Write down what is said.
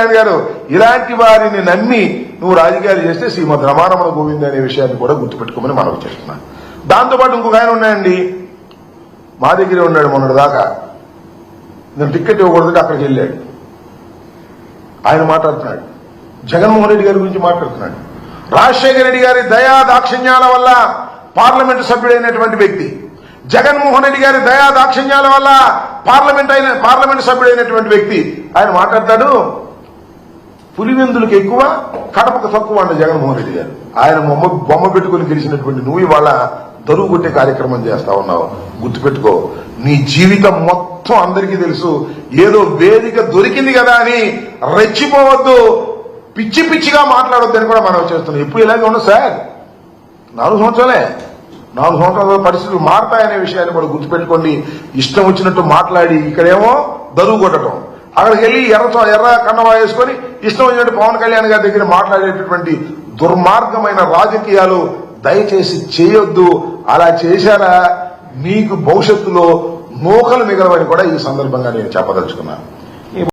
గాంధీ గారు ఇలాంటి వారిని నమ్మి నువ్వు రాజకీయాలు చేస్తే శ్రీమద్ రమారమణ గోవింద్ అనే విషయాన్ని కూడా గుర్తుపెట్టుకోమని మనవి చేస్తున్నాను దాంతోపాటు ఇంకొక ఆయన ఉన్నాయండి మా దగ్గరే ఉన్నాడు మొన్నటి దాకా. నేను టిక్కెట్ ఇవ్వకూడదు అక్కడికి వెళ్ళాడు. ఆయన మాట్లాడుతున్నాడు. జగన్మోహన్ రెడ్డి గారి గురించి మాట్లాడుతున్నాడు. రాజశేఖర రెడ్డి గారి దయా దాక్షిణ్యాల వల్ల పార్లమెంటు సభ్యుడైనటువంటి వ్యక్తి. జగన్మోహన్ రెడ్డి గారి దయా దాక్షిణ్యాల వల్ల పార్లమెంట్ అయిన పార్లమెంట్ సభ్యుడైనటువంటి వ్యక్తి. ఆయన మాట్లాడతాడు పులివెందులకు ఎక్కువ కడపకు తక్కువ అండి జగన్మోహన్ రెడ్డి గారు. ఆయన బొమ్మ బొమ్మ పెట్టుకుని గెలిచినటువంటి నువ్వు ఇవాళ దరువు కొట్టే కార్యక్రమం చేస్తా ఉన్నావు. గుర్తుపెట్టుకో నీ జీవితం మొత్తం అందరికీ తెలుసు. ఏదో వేదిక దొరికింది కదా అని రెచ్చిపోవద్దు. పిచ్చి పిచ్చిగా మాట్లాడొద్దని కూడా మనం చేస్తున్నాం. ఎప్పుడు ఇలాగే ఉండదు సార్. నాలుగు సంవత్సరాలే. నాలుగు సంవత్సరాల పరిస్థితులు మారతాయనే విషయాన్ని కూడా గుర్తుపెట్టుకోండి. ఇష్టం వచ్చినట్టు మాట్లాడి ఇక్కడేమో దరువు కొట్టడం అక్కడికి వెళ్ళి ఎర్ర ఎర్ర కన్నవా వేసుకొని ఇష్టం వచ్చినట్టు పవన్ కళ్యాణ్ గారి దగ్గర మాట్లాడేటటువంటి దుర్మార్గమైన రాజకీయాలు దయచేసి చేయొద్దు. అలా చేశారా? మీకు భవిష్యత్తులో నూకలు మిగలవని కూడా ఈ సందర్భంగా నేను చెప్పదలుచుకున్నాను.